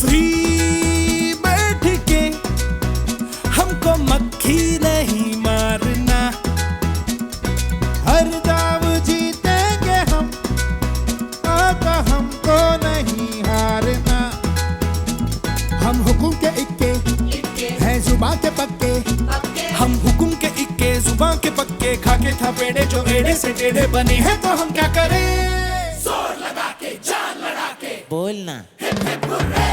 Free बैठ के हमको मक्खी नहीं मारना। हर दाव जीतेंगे हम आता हमको नहीं हारना। हम हुकुम के इक्के हैं जुबा के पक्के। हम हुकुम के इक्के जुबा के पक्के। खा के था पेड़े जो एड़े से टेढ़े बने हैं तो हम क्या करें? ज़ोर लगा के जान लड़ा के। बोलना। सबके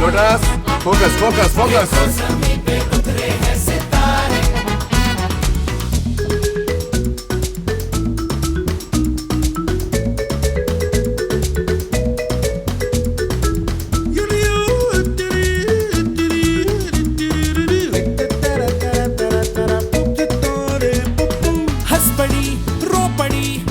Lotus, focus, focus, focus. Buddy.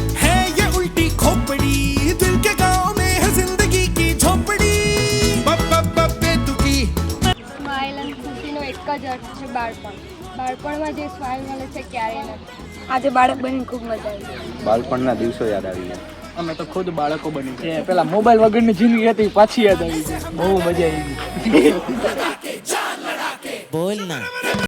એક જ અર્થ છે બાળપણ. બાળપણમાં જે સ્માઇલ મળે છે ક્યારેય નથી. આજે બાળક બની ખૂબ મજા આવી બાળપણના દિવસો યાદ આવી ગયા. અમે તો ખુદ બાળકો બની છે પેલા મોબાઈલ વગરની જિંદગી હતી પાછી યાદ આવી ગઈ. બહુ મજા આવી ગઈ. બોલના